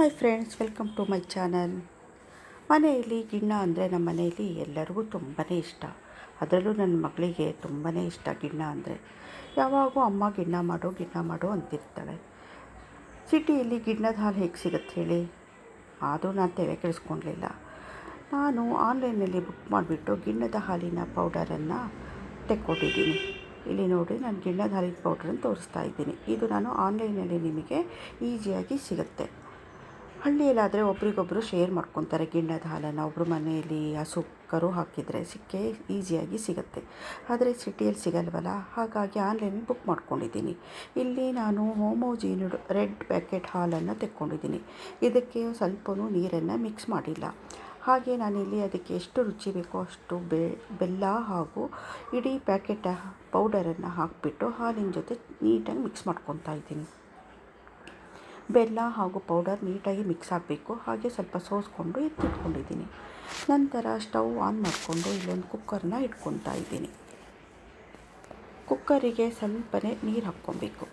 Hi friends welcome to my channel ಮನೆಯಲ್ಲಿ ಗಿಣ್ಣ ಅಂದರೆ ನಮ್ಮ ಮನೆಯಲ್ಲಿ ಎಲ್ಲರಿಗೂ ತುಂಬಾ ಇಷ್ಟ. ಅದರಲ್ಲೂ ನನ್ನ ಮಗಳಿಗೆ ತುಂಬಾ ಇಷ್ಟ ಗಿಣ್ಣ ಅಂದರೆ. ಯಾವಾಗೂ ಅಮ್ಮ ಗಿಣ್ಣ ಮಾಡು ಗಿಣ್ಣ ಮಾಡು ಅಂತಿರ್ತಾಳೆ. ಸಿಟಿಯಲ್ಲಿ ಗಿಣ್ಣದ ಹಾಲು ಹೇಗೆ ಸಿಗುತ್ತೆ ಹೇಳಿ? ಆದರೂ ನಾನು ತಲೆ ಕೆಡಿಸ್ಕೊಳ್ಲಿಲ್ಲ ನಾನು ಆನ್ಲೈನಲ್ಲಿ ಬುಕ್ ಮಾಡಿಬಿಟ್ಟು ಗಿಣ್ಣದ ಹಾಲಿನ ಪೌಡರನ್ನು ತೆಕ್ಕೊಟ್ಟಿದ್ದೀನಿ ಇಲ್ಲಿ ನೋಡಿ, ನಾನು ಗಿಣ್ಣದ ಹಾಲಿನ ಪೌಡ್ರನ್ನು ತೋರಿಸ್ತಾ ಇದ್ದೀನಿ. ಇದು ನಾನು ಆನ್ಲೈನಲ್ಲಿ ನಿಮಗೆ ಈಸಿಯಾಗಿ ಸಿಗುತ್ತೆ. ಹಳ್ಳಿಯಲ್ಲಾದರೆ ಒಬ್ರಿಗೊಬ್ಬರು ಶೇರ್ ಮಾಡ್ಕೊತಾರೆ. ಗಿಣ್ಣದ ಹಾಲನ್ನು ಒಬ್ಬರು ಮನೆಯಲ್ಲಿ ಹಸು ಕರು ಹಾಕಿದರೆ ಸಿಕ್ಕೇ ಈಸಿಯಾಗಿ ಸಿಗುತ್ತೆ. ಆದರೆ ಸಿಟಿಯಲ್ಲಿ ಸಿಗಲ್ವಲ್ಲ? ಹಾಗಾಗಿ ಆನ್ಲೈನಲ್ಲಿ ಬುಕ್ ಮಾಡ್ಕೊಂಡಿದ್ದೀನಿ. ಇಲ್ಲಿ ನಾನು ಹೋಮೋಜೀನ್ ರೆಡ್ ಪ್ಯಾಕೆಟ್ ಹಾಲನ್ನು ತೆಕ್ಕೊಂಡಿದ್ದೀನಿ. ಇದಕ್ಕೆ ಸ್ವಲ್ಪನೂ ನೀರನ್ನು ಮಿಕ್ಸ್ ಮಾಡಿಲ್ಲ. ಹಾಗೆ ನಾನಿಲ್ಲಿ ಅದಕ್ಕೆ ಎಷ್ಟು ರುಚಿ ಬೇಕೋ ಅಷ್ಟು ಬೆಲ್ಲ ಹಾಗೂ ಇಡೀ ಪ್ಯಾಕೆಟ್ ಪೌಡರನ್ನು ಹಾಕಿಬಿಟ್ಟು ಹಾಲಿನ ಜೊತೆ ನೀಟಾಗಿ ಮಿಕ್ಸ್ ಮಾಡ್ಕೊತಾ ಇದ್ದೀನಿ. ಬೆಲ್ಲ ಹಾಗೂ ಪೌಡರ್ ನೀಟಾಗಿ ಮಿಕ್ಸ್ ಆಗಬೇಕು. ಹಾಗೆ ಸ್ವಲ್ಪ ಸೋಸ್ಕೊಂಡು ಎತ್ತಿಟ್ಕೊಂಡಿದ್ದೀನಿ. ನಂತರ ಸ್ಟವ್ ಆನ್ ಮಾಡಿಕೊಂಡು ಇಲ್ಲೊಂದು ಕುಕ್ಕರ್ನ ಇಟ್ಕೊತಾ ಇದ್ದೀನಿ. ಕುಕ್ಕರಿಗೆ ಸ್ವಲ್ಪನೇ ನೀರು ಹಾಕ್ಕೊಬೇಕು.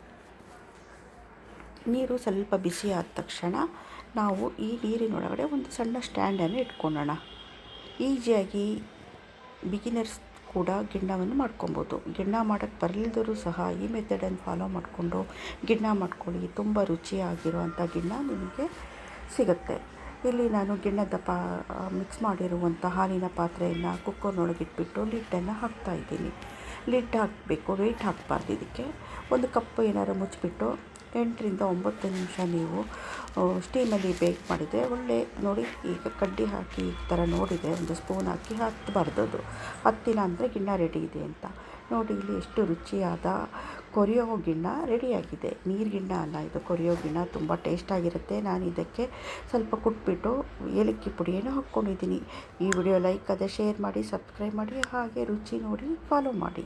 ನೀರು ಸ್ವಲ್ಪ ಬಿಸಿ ಆದ ತಕ್ಷಣ ನಾವು ಈ ನೀರಿನೊಳಗಡೆ ಒಂದು ಸಣ್ಣ ಸ್ಟ್ಯಾಂಡನ್ನು ಇಟ್ಕೊಳ್ಳೋಣ. ಈಸಿಯಾಗಿ ಬಿಗಿನರ್ಸ್ ಕೂಡ ಗಿಣ್ಣವನ್ನು ಮಾಡ್ಕೊಬೋದು. ಗಿಣ್ಣ ಮಾಡೋಕ್ಕೆ ಬರಲಿದ್ದರೂ ಸಹ ಈ ಮೆಥಡನ್ನು ಫಾಲೋ ಮಾಡಿಕೊಂಡು ಗಿಣ್ಣ ಮಾಡ್ಕೊಳ್ಳಿ. ತುಂಬ ರುಚಿಯಾಗಿರುವಂಥ ಗಿಣ್ಣ ನಿಮಗೆ ಸಿಗುತ್ತೆ. ಇಲ್ಲಿ ನಾನು ಗಿಣ್ಣದ ಪಾ ಮಿಕ್ಸ್ ಮಾಡಿರುವಂಥ ಹಾಲಿನ ಪಾತ್ರೆಯನ್ನು ಕುಕ್ಕರ್ನೊಳಗಿಟ್ಬಿಟ್ಟು ಲಿಟ್ಟನ್ನು ಹಾಕ್ತಾಯಿದ್ದೀನಿ ಲಿಡ್ ಹಾಕಬೇಕು ವೆಯ್ಟ್ ಹಾಕಬಾರ್ದು ಇದಕ್ಕೆ. ಒಂದು ಕಪ್ಪು ಏನಾದ್ರು ಮುಚ್ಚಿಬಿಟ್ಟು ಎಂಟರಿಂದ ಒಂಬತ್ತು ನಿಮಿಷ ನೀವು ಸ್ಟೀಮಲ್ಲಿ ಬೇಕ್ ಮಾಡಿದರೆ ಒಳ್ಳೆ ನೋಡಿ, ಈಗ ಕಡ್ಡಿ ಹಾಕಿ ಈ ಥರ ನೋಡಿದೆ ಒಂದು ಸ್ಪೂನ್ ಹಾಕಿ ಹತ್ತಬಾರ್ದು ಅದು ಹತ್ತಿಲ್ಲ ಅಂದರೆ ಗಿಣ್ಣ ರೆಡಿ ಇದೆ ಅಂತ. ನೋಡಿ, ಇಲ್ಲಿ ಎಷ್ಟು ರುಚಿಯಾದ ಕೊರಿಯೋ ಗಿಣ್ಣ ರೆಡಿಯಾಗಿದೆ ನೀರು ಗಿಣ್ಣ ಅಲ್ಲ, ಇದು ಕೊರಿಯೋ ಗಿಣ್ಣ ತುಂಬ ಟೇಸ್ಟಾಗಿರುತ್ತೆ ನಾನು ಇದಕ್ಕೆ ಸ್ವಲ್ಪ ಕುಟ್ಬಿಟ್ಟು ಏಲಕ್ಕಿ ಪುಡಿಯನ್ನು ಹಾಕ್ಕೊಂಡಿದ್ದೀನಿ ಈ ವಿಡಿಯೋ ಲೈಕ್ ಅದೇ ಶೇರ್ ಮಾಡಿ ಸಬ್ಸ್ಕ್ರೈಬ್ ಮಾಡಿ, ಹಾಗೆ ರುಚಿ ನೋಡಿ ಫಾಲೋ ಮಾಡಿ.